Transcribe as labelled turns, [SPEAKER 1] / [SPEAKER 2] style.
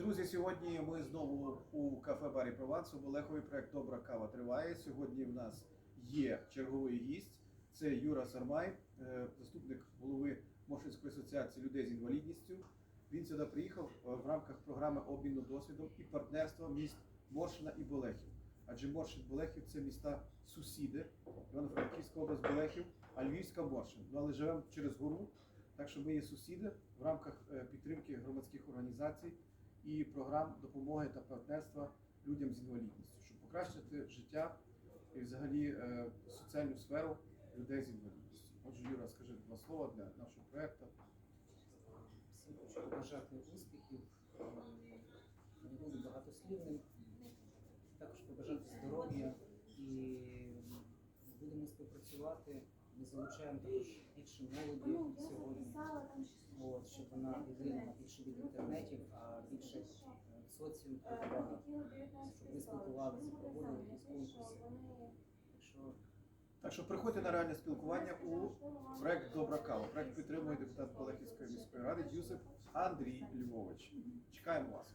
[SPEAKER 1] Друзі, сьогодні ми знову у кафе-барі Прованс. У Олехові проект Добра кава триває. Сьогодні в нас є черговий гість. Це Юра Сармай, е, заступник голови Моршинської асоціації людей з інвалідністю. Він сюди приїхав е, в рамках програми обміну досвідом і партнерства міст Моршина і Болехів. Адже Моршин Болехів це міста сусіди, Івано-Франківська область Болехів, а Львівська Моршин. Ну але живемо через гору, так що ми є сусіди в рамках е, підтримки громадських організацій і програм допомоги та партнерства людям з інвалідністю, щоб покращити життя і взагалі е, соціальну сферу людей з інвалідністю. Отже, Юра, скажи два слова для нашого проекту.
[SPEAKER 2] Всім хочу побажати успіхів, е, не буду багатослівним, також побажати здоров'я і будемо співпрацювати. Ми залучаємо також більше молоді сьогодні, от, щоб вона відвідала більше від інтернетів, а більше е, в соціум працювала, щоб ми спілкувалися, проводили якісь конкурси. Так що
[SPEAKER 1] приходьте на реальне спілкування у проект Добра кава. Проект підтримує депутат Балахівської міської ради Юсип Андрій Львович. Чекаємо вас.